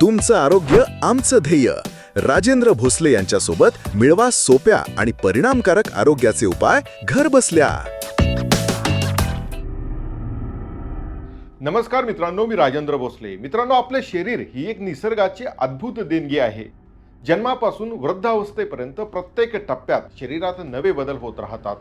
तुमचं आरोग्य आमचं ध्येय. राजेंद्र भोसले यांच्यासोबत मिळवा सोप्या आणि परिणामकारक आरोग्याचे उपाय घर बसल्या. नमस्कार मित्रांनो मी राजेंद्र भोसले. मित्रांनो आपले शरीर ही एक निसर्गाची अद्भुत देणगी आहे. जन्मापासून वृद्धावस्थेपर्यंत प्रत्येक टप्प्यात शरीरात नवे बदल होत राहतात.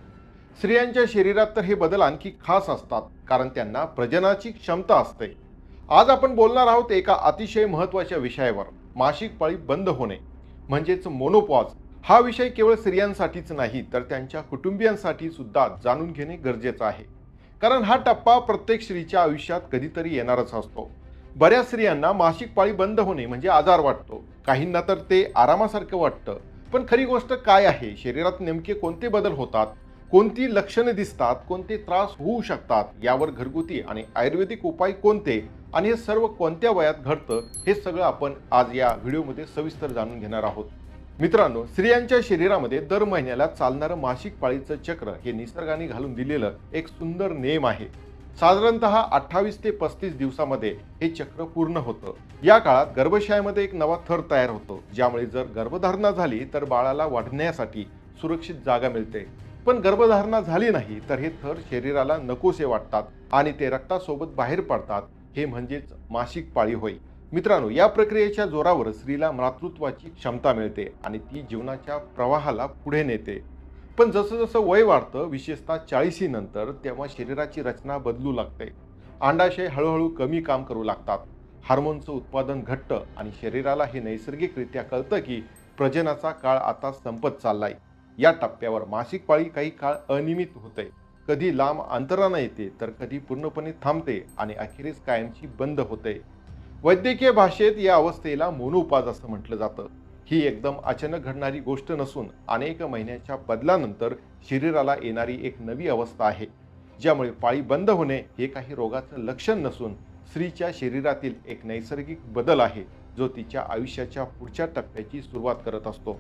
स्त्रियांच्या शरीरात तर हे बदल आणखी खास असतात कारण त्यांना प्रजनाची क्षमता असते. आज आपण बोलणार आहोत एका अतिशय महत्त्वाच्या विषयावर. मासिक पाळी बंद होणे म्हणजेच मोनोपॉज हा विषय केवळ स्त्रियांसाठीच नाही तर त्यांच्या कुटुंबियांसाठी सुद्धा जाणून घेणे गरजेचं आहे. कारण हा टप्पा प्रत्येक स्त्रीच्या आयुष्यात कधीतरी येणारच असतो. बऱ्याच स्त्रियांना मासिक पाळी बंद होणे म्हणजे आजार वाटतो. काहींना तर ते आरामासारखं वाटतं. पण खरी गोष्ट काय आहे? शरीरात नेमके कोणते बदल होतात? कोणती लक्षणे दिसतात कोणते त्रास होऊ शकतात यावर घरगुती आणि आयुर्वेदिक उपाय कोणते आणि हे सर्व कोणत्या वयात घडतं हे सगळं आपण आज या व्हिडिओमध्ये सविस्तर जाणून घेणार आहोत. मित्रांनो स्त्रियांच्या शरीरामध्ये दर महिन्याला चालणारं मासिक पाळीचं चक्र हे निसर्गाने घालून दिलेलं एक सुंदर नेम आहे. साधारणत अठ्ठावीस ते पस्तीस दिवसामध्ये हे चक्र पूर्ण होतं. या काळात गर्भाशयामध्ये एक नवा थर तयार होतो ज्यामुळे जर गर्भधारणा झाली तर बाळाला वाढण्यासाठी सुरक्षित जागा मिळते. पण गर्भधारणा झाली नाही तर हे थर शरीराला नकोसे वाटतात आणि ते रक्तासोबत बाहेर पडतात हे म्हणजेच मासिक पाळी होय. मित्रांनो या प्रक्रियेच्या जोरावर स्त्रीला मातृत्वाची क्षमता मिळते आणि ती जीवनाच्या प्रवाहाला पुढे नेते. पण जसं जसं वय वाढतं विशेषतः चाळीसी नंतर तेव्हा शरीराची रचना बदलू लागते. अंडाशय हळूहळू कमी काम करू लागतात. हार्मोनचं उत्पादन घट्ट आणि शरीराला हे नैसर्गिकरित्या कळतं की प्रजनाचा काळ आता संपत चाललाय. या टप्प्यावर मासिक पाळी काही काळ अनियमित होते कधी लांब अंतरानं येते तर कधी पूर्णपणे थांबते आणि अखेरीस कायमची बंद होते. वैद्यकीय भाषेत या अवस्थेला मोनोपाज असं म्हटलं जातं. ही एकदम अचानक घडणारी गोष्ट नसून अनेक महिन्याच्या बदलानंतर शरीराला येणारी एक नवी अवस्था आहे. ज्यामुळे पाळी बंद होणे हे काही रोगाचं लक्षण नसून स्त्रीच्या शरीरातील एक नैसर्गिक बदल आहे जो तिच्या आयुष्याच्या पुढच्या टप्प्याची सुरुवात करत असतो.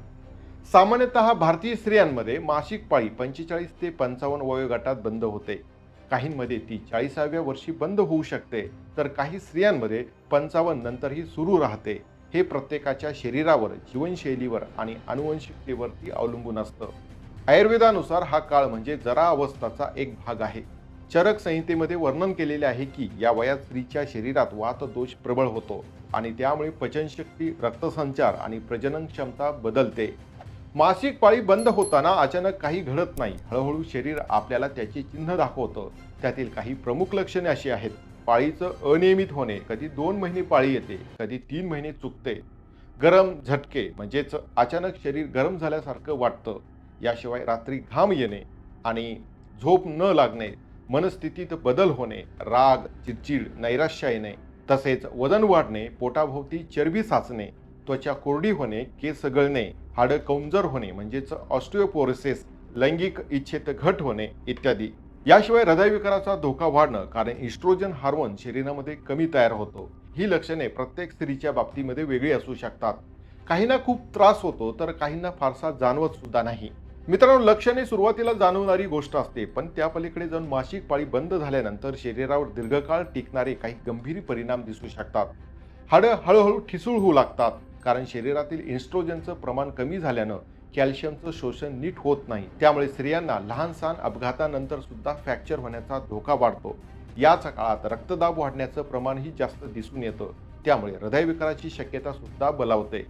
सामान्यतः भारतीय स्त्रियांमध्ये मासिक पाळी पंचेचाळीस ते पंचावन्न वयोगटात बंद होते. काहींमध्ये ती चाळीसाव्या वर्षी बंद होऊ शकते तर काही स्त्रियांमध्ये पंचावन्न नंतरही सुरू राहते. हे प्रत्येकाच्या शरीरावर जीवनशैलीवर आणि अनुवंशिकतेवरती अवलंबून असतं. आयुर्वेदानुसार हा काळ म्हणजे जरा अवस्थाचा एक भाग आहे. चरक संहितेमध्ये वर्णन केलेले आहे की या वयात स्त्रीच्या शरीरात वात दोष प्रबळ होतो आणि त्यामुळे पचनशक्ती रक्तसंचार आणि प्रजनन क्षमता बदलते. मासिक पाळी बंद होताना अचानक काही घडत नाही. हळूहळू शरीर आपल्याला त्याची चिन्ह दाखवतं. त्यातील काही प्रमुख लक्षणे अशी आहेत. पाळीचं अनियमित होणे कधी दोन महिने पाळी येते कधी तीन महिने चुकते. गरम झटके म्हणजेच अचानक शरीर गरम झाल्यासारखं वाटतं. याशिवाय रात्री घाम येणे आणि झोप न लागणे मनस्थितीत बदल होणे राग चिडचिड नैराश्य येणे तसेच वजन वाढणे पोटाभोवती चरबी साचणे त्वचा कोरडी होणे केस गळणे हाडं कमजोर होणे म्हणजेच ऑस्टिओपोरोसिस लैंगिक इच्छेत घट होणे इत्यादी. याशिवाय हृदयविकाराचा धोका वाढणं कारण इस्ट्रोजन हार्मोन शरीरामध्ये कमी तयार होतो. ही लक्षणे प्रत्येक स्त्रीच्या बाबतीमध्ये वेगळी असू शकतात. काहींना खूप त्रास होतो तर काहींना फारसा जाणवत सुद्धा नाही. मित्रांनो लक्षणे सुरुवातीला जाणवणारी गोष्ट असते पण त्या पलीकडे जाऊन मासिक पाळी बंद झाल्यानंतर शरीरावर दीर्घकाळ टिकणारे काही गंभीर परिणाम दिसू शकतात. हाडं हळूहळू ठिसूळ होऊ लागतात. कारण शरीरातील इन्स्ट्रोजनचं प्रमाण कमी झाल्यानं कॅल्शियमचं शोषण नीट होत नाही. त्यामुळे स्त्रियांना लहानसहान अपघातानंतर सुद्धा फ्रॅक्चर होण्याचा धोका वाढतो. याच काळात रक्तदाब वाढण्याचं प्रमाणही जास्त दिसून येतं. त्यामुळे हृदयविकाराची शक्यता सुद्धा बलावते.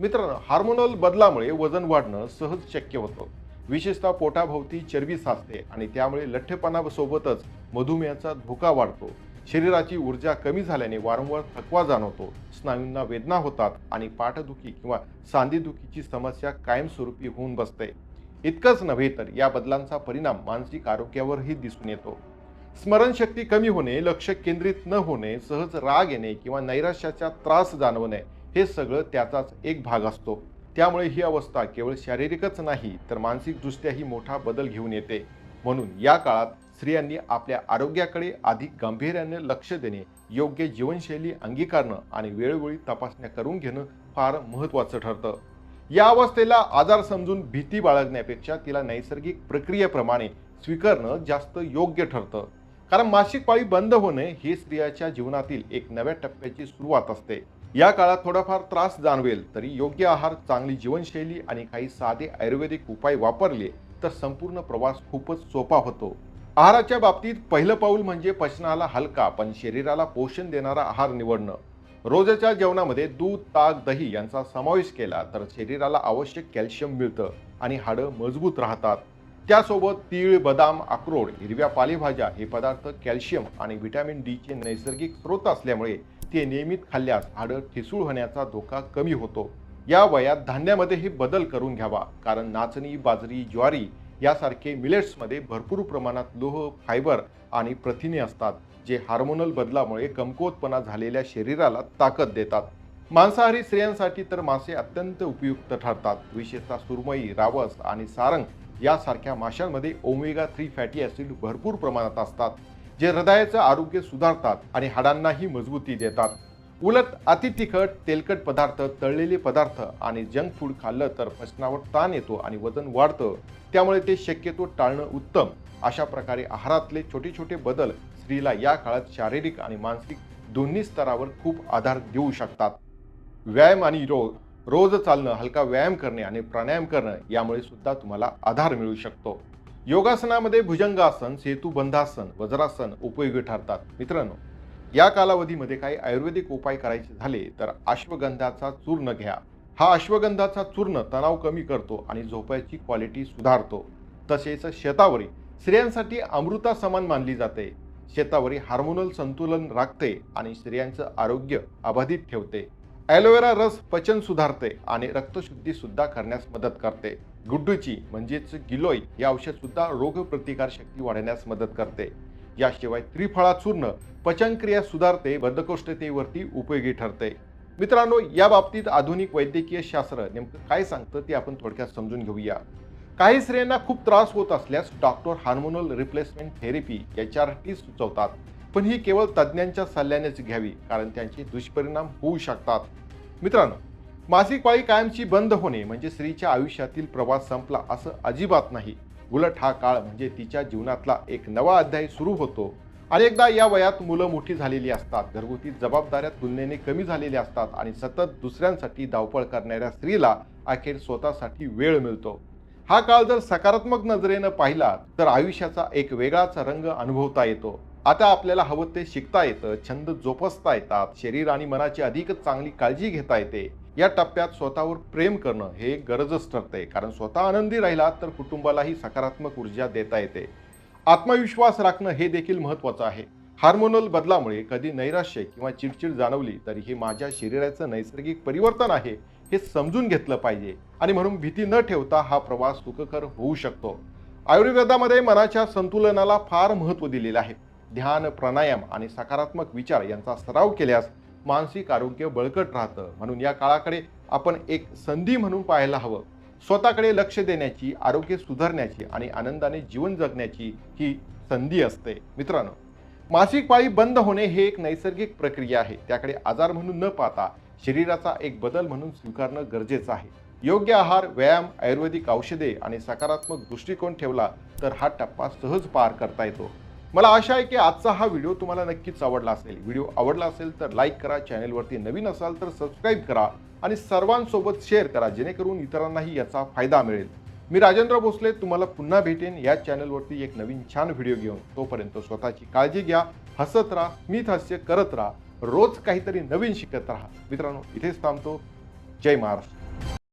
मित्रांनो हार्मोनल बदलामुळे वजन वाढणं सहज शक्य होतं. विशेषतः पोटाभोवती चरबी साचते आणि त्यामुळे लठ्ठपणासोबतच मधुमेहाचा धोका वाढतो. शरीराची ऊर्जा कमी झाल्याने वारंवार थकवा जाणवतो स्नायूंना वेदना होतात आणि पाठदुखी किंवा सांधेदुखीची समस्या कायमस्वरूपी होऊन बसते. इतकंच नव्हे तर या बदलांचा परिणाम मानसिक आरोग्यावरही दिसून येतो. स्मरणशक्ती कमी होणे लक्ष केंद्रित न होणे सहज राग येणे किंवा नैराश्याचा त्रास जाणवणे हे सगळं त्याचाच एक भाग असतो. त्यामुळे ही अवस्था केवळ शारीरिकच नाही तर मानसिकदृष्ट्याही मोठा बदल घेऊन येते. म्हणून या काळात स्त्रियांनी आपल्या आरोग्याकडे अधिक गांभीर्याने लक्ष देणे योग्य जीवनशैली अंगीकारणं आणि वेळोवेळी तपासण्या करून घेणं फार महत्त्वाचं ठरतं. या अवस्थेला आजार समजून भीती बाळगण्यापेक्षा तिला नैसर्गिक प्रक्रियेप्रमाणे स्वीकारणं जास्त योग्य ठरतं. कारण मासिक पाळी बंद होणे ही स्त्रियाच्या जीवनातील एक नव्या टप्प्याची सुरुवात असते. या काळात थोडाफार त्रास जाणवेल तरी योग्य आहार चांगली जीवनशैली आणि काही साधे आयुर्वेदिक उपाय वापरले तर संपूर्ण प्रवास खूपच सोपा होतो. आहाराच्या बाबतीत पहिलं पाऊल म्हणजे पचनाला हलका पण शरीराला पोषण देणारा आहार निवडणं. रोजच्या जेवणामध्ये दूध ताक दही यांचा समावेश केला तर शरीराला आवश्यक कॅल्शियम मिळतं आणि हाडं मजबूत राहतात. त्यासोबत तीळ बदाम अक्रोड हिरव्या पालेभाज्या हे पदार्थ कॅल्शियम आणि व्हिटॅमिन डीचे नैसर्गिक स्रोत असल्यामुळे ते नियमित खाल्ल्यास हाडं ठिसूळ होण्याचा धोका कमी होतो. या वयात धान्यामध्येही बदल करून घ्यावा. कारण नाचणी बाजरी ज्वारी यासारखे मिलेट्समध्ये भरपूर प्रमाणात लोह फायबर आणि प्रथिने असतात जे हार्मोनल बदलामुळे कमकुवतपणा झालेल्या शरीराला ताकद देतात. मांसाहारी स्त्रियांसाठी तर मासे अत्यंत उपयुक्त ठरतात. विशेषतः सुरमई रावस आणि सारंग यासारख्या माशांमध्ये ओमेगा थ्री फॅटी ॲसिड भरपूर प्रमाणात असतात जे हृदयाचं आरोग्य सुधारतात आणि हाडांनाही मजबूती देतात. उलट अति तिखट तेलकट पदार्थ तळलेले पदार्थ आणि जंक फूड खाल्लं तर पचनावर ताण येतो आणि वजन वाढतं. त्यामुळे ते शक्यतो टाळणं उत्तम. अशा प्रकारे आहारातले छोटे छोटे बदल स्त्रीला या काळात शारीरिक आणि मानसिक दोन्ही स्तरावर खूप आधार देऊ शकतात. व्यायाम आणि रोग रोज चालणं हलका व्यायाम करणे आणि प्राणायाम करणं यामुळे सुद्धा तुम्हाला आधार मिळू शकतो. योगासनामध्ये भुजंगासन सेतुबंधासन वज्रासन उपयोगी ठरतात. मित्रांनो या कालावधीमध्ये काही आयुर्वेदिक उपाय करायचे झाले तर अश्वगंधाचा चूर्ण घ्या. हा अश्वगंधाचा चूर्ण तणाव कमी करतो आणि झोपायची क्वालिटी सुधारतो. तसेच शेतावरी स्त्रियांसाठी अमृता समान मानली जाते. शेतावरी हार्मोनल संतुलन राखते आणि स्त्रियांचं आरोग्य अबाधित ठेवते. ॲलोवेरा रस पचन सुधारते आणि रक्तशुद्धी सुद्धा करण्यास मदत करते. गुड्डूची म्हणजेच गिलोय हे औषध सुद्धा रोगप्रतिकार शक्ती वाढवण्यास मदत करते. याशिवाय त्रिफळा चूर्ण पचनक्रिया सुधारते बद्धकोष्ठतेवरती उपयोगी ठरते. मित्रांनो या बाबतीत आधुनिक वैद्यकीय शास्त्र नेमकं काय सांगतं ते आपण थोडक्यात समजून घेऊया. काही स्त्रियांना खूप त्रास होत असल्यास डॉक्टर हार्मोनल रिप्लेसमेंट थेरपी याच्यासाठी सुचवतात. पण ही केवळ तज्ज्ञांच्या सल्ल्यानेच घ्यावी कारण त्यांचे दुष्परिणाम होऊ शकतात. मित्रांनो मासिक पाळी कायमची बंद होणे म्हणजे स्त्रीच्या आयुष्यातील प्रवास संपला असं अजिबात नाही. उलट हा काळ म्हणजे तिच्या जीवनातला एक नवा अध्याय सुरू होतो. अनेकदा या वयात मुलं मोठी झालेली असतात. घरगुती जबाबदाऱ्या तुलनेने कमी झालेल्या असतात आणि सतत दुसऱ्यांसाठी धावपळ करणाऱ्या स्त्रीला अखेर स्वतःसाठी वेळ मिळतो. हा काळ जर सकारात्मक नजरेनं पाहिला तर आयुष्याचा एक वेगळाच रंग अनुभवता येतो. आता आपल्याला हवं ते शिकता येतं छंद जोपासता येतात शरीर आणि मनाची अधिकच चांगली काळजी घेता येते. या टप्प्यात स्वतःवर प्रेम करणं हे गरजच ठरते कारण स्वतः आनंदी राहिला तर कुटुंबालाही सकारात्मक ऊर्जा देता येते. आत्मविश्वास राखणं हे देखील महत्त्वाचं आहे. हार्मोनल बदलामुळे कधी नैराश्य किंवा चिडचिड जाणवली तरी हे माझ्या शरीराचं नैसर्गिक परिवर्तन आहे हे समजून घेतलं पाहिजे. आणि म्हणून भीती न ठेवता हा प्रवास सुखकर होऊ शकतो. आयुर्वेदामध्ये मनाच्या संतुलनाला फार महत्त्व दिलेलं आहे. ध्यान प्राणायाम आणि सकारात्मक विचार यांचा सराव केल्यास मानसिक आरोग्य बळकट राहतं. म्हणून या काळाकडे आपण एक संधी म्हणून पाहायला हवं. स्वतःकडे लक्ष देण्याची आरोग्य सुधारण्याची आणि आनंदाने जीवन जगण्याची ही संधी असते. मित्रांनो मासिक पाळी बंद होणे हे एक नैसर्गिक प्रक्रिया आहे. त्याकडे आजार म्हणून न पाहता शरीराचा एक बदल म्हणून स्वीकारणं गरजेचं आहे. योग्य आहार व्यायाम आयुर्वेदिक औषधे आणि सकारात्मक दृष्टिकोन ठेवला तर हा टप्पा सहज पार करता येतो. मला आशा आहे की आजचा हा व्हिडिओ तुम्हाला नक्कीच आवडला असेल. व्हिडिओ आवडला असेल तर लाईक करा चॅनेलवरती नवीन असाल तर सबस्क्राईब करा आणि सर्वांसोबत शेअर करा जेणेकरून इतरांनाही याचा फायदा मिळेल. मी राजेंद्र भोसले तुम्हाला पुन्हा भेटेन या चॅनलवरती एक नवीन छान व्हिडिओ घेऊन. तोपर्यंत स्वतःची काळजी घ्या हसत राहा स्मित हास्य करत राहा रोज काहीतरी नवीन शिकत राहा. मित्रांनो इथेच थांबतो. जय महाराष्ट्र.